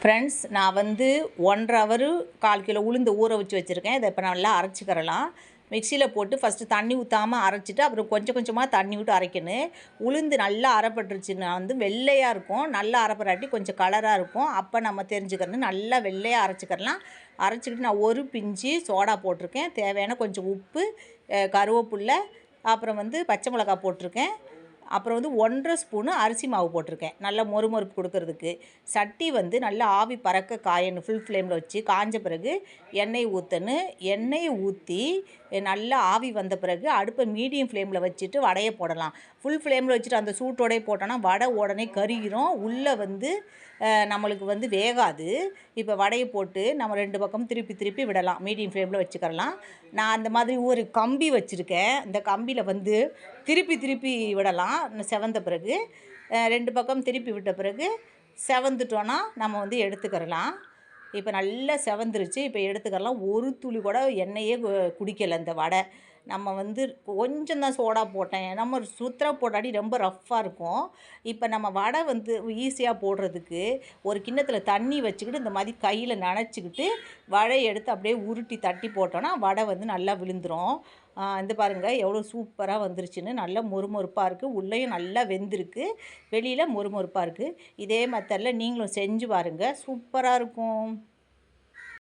Friends நான் வந்து ஒன்றரை ஹவரு கால் கிலோ உளுந்து ஊற வச்சு வச்சுருக்கேன். இதை இப்போ நல்லா அரைச்சிக்கிறலாம் மிக்சியில் போட்டு ஃபஸ்ட்டு தண்ணி ஊற்றாமல் அரைச்சிட்டு அப்புறம் கொஞ்சம் கொஞ்சமாக தண்ணி விட்டு அரைக்கணும். உளுந்து நல்லா அரைப்பட்டுருச்சுன்னா வந்து வெள்ளையாக இருக்கும். நல்லா அரைப்படாட்டி கொஞ்சம் கலராக இருக்கும். அப்போ நம்ம தெரிஞ்சுக்கிறது நல்லா வெள்ளையாக அரைச்சிக்கிறலாம் அரைச்சிக்கிட்டு நான் ஒரு பிஞ்சு சோடா போட்டிருக்கேன். தேவையான கொஞ்சம் உப்பு அஹ் கருவேப்பில்லை அப்புறம் வந்து பச்சை மிளகா போட்டிருக்கேன். அப்புறம் வந்து ஒன்றரை ஸ்பூனு அரிசி மாவு போட்டிருக்கேன். நல்லா மொறுமொறுப்பு கொடுக்கறதுக்கு. சட்டி வந்து நல்லா ஆவி பறக்க காயணும் ஃபுல் ஃப்ளேமில் வச்சு காஞ்ச பிறகு எண்ணெய் ஊற்றணும் எண்ணெயை ஊற்றி நல்லா ஆவி வந்த பிறகு அடுப்பை மீடியம் ஃப்ளேமில் வச்சுட்டு வடையை போடலாம். ஃபுல் ஃப்ளேமில் வச்சுட்டு அந்த சூட்டோடய போட்டோன்னா வடை உடனே கருகிரும். உள்ளே வந்து நம்மளுக்கு வந்து வேகாது. இப்போ வடையை போட்டு நம்ம ரெண்டு பக்கம் திருப்பி திருப்பி விடலாம். மீடியம் ஃப்ளேமில் வச்சுக்கிறலாம். நான் அந்த மாதிரி ஒரு கம்பி வச்சுருக்கேன். இந்த கம்பியில் வந்து திருப்பி திருப்பி விடலாம். செவந்த பிறகு ரெண்டு பக்கம் திருப்பி விட்ட பிறகு செவந்துட்டோன்னா நம்ம வந்து எடுத்துக்கிறலாம். இப்போ நல்லா செவந்துருச்சு. இப்போ எடுத்துக்கிறலாம். ஒரு துளி கூட எண்ணெயே கு- குடிக்கல இந்த வடை. நம்ம வந்து கொஞ்சம் தான் சோடா போட்டேன். நம்ம சுத்தரா போட்டாடி ரொம்ப ரஃப்பாக இருக்கும். இப்போ நம்ம வடை வந்து ஈஸியாக போடுறதுக்கு ஒரு கிண்ணத்தில் தண்ணி வச்சுக்கிட்டு இந்த மாதிரி கையில் நனைச்சிக்கிட்டு வடையை எடுத்து அப்படியே உருட்டி தட்டி போட்டோன்னா வடை வந்து நல்லா விழுந்துரும். இந்த பாருங்கள் எவ்வளோ சூப்பராக வந்துருச்சுன்னு. நல்லா மொறுமொறுப்பாக இருக்குது உள்ளேயும் நல்லா வெந்திருக்கு. வெளியில் மொறுமொறுப்பாக இருக்குது இதே மெத்தடில் நீங்களும் செஞ்சு பாருங்கள் சூப்பராக இருக்கும்.